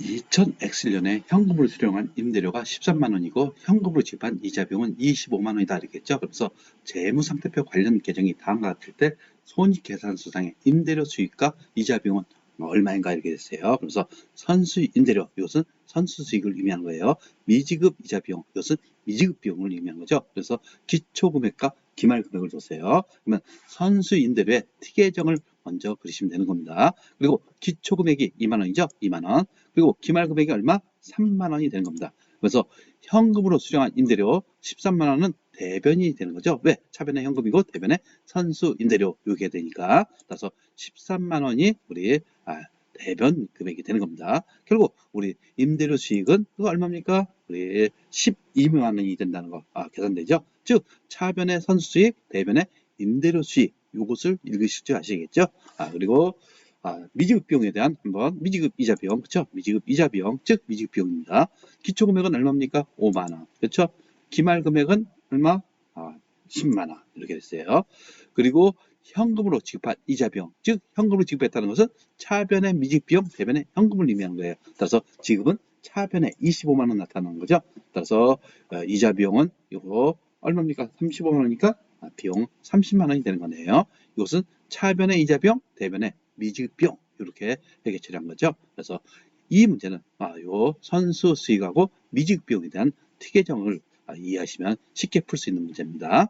2000X년에 현금으로 수령한 임대료가 13만 원이고 현금으로 지급한 이자 비용은 25만 원이다 이랬겠죠. 그래서 재무상태표 관련 계정이 다음과 같을 때 손익계산서상의 임대료 수익과 이자 비용은 얼마인가 이렇게 됐어요. 그래서 선수 임대료 이것은 선수 수익을 의미하는 거예요. 미지급 이자 비용 이것은 미지급 비용을 의미하는 거죠. 그래서 기초 금액과 기말 금액을 줬어요. 그러면 선수 임대료의 티계정을 먼저 그리시면 되는 겁니다. 그리고 기초 금액이 2만 원이죠. 2만 원. 그리고 기말 금액이 얼마? 3만 원이 되는 겁니다. 그래서 현금으로 수령한 임대료 13만 원은 대변이 되는 거죠. 왜? 차변의 현금이고 대변의 선수 임대료 요게 되니까 따라서 13만 원이 우리 아, 대변 금액이 되는 겁니다. 결국 우리 임대료 수익은 그거 얼마입니까? 우리 12만 원이 된다는 거 아, 계산되죠. 즉 차변의 선수 수익, 대변의 임대료 수익 요것을 읽으실 줄 아시겠죠? 아, 그리고 아, 미지급 비용에 대한 한번 미지급 이자 비용, 그렇죠? 미지급 이자 비용, 즉 미지급 비용입니다. 기초 금액은 얼마입니까? 5만 원, 그렇죠? 기말 금액은 얼마? 아, 10만 원 이렇게 됐어요. 그리고 현금으로 지급한 이자 비용, 즉 현금으로 지급했다는 것은 차변의 미지급 비용, 대변의 현금을 의미하는 거예요. 따라서 지급은 차변에 25만 원 나타나는 거죠. 따라서 어, 이자 비용은 이거 얼마입니까? 35만 원이니까 아, 비용 30만 원이 되는 거네요. 이것은 차변의 이자 비용, 대변의 미지급 비용 이렇게 회계 처리한 거죠. 그래서 이 문제는 아, 요 선수 수익하고 미지급 비용에 대한 특계정을 아, 이해하시면 쉽게 풀 수 있는 문제입니다.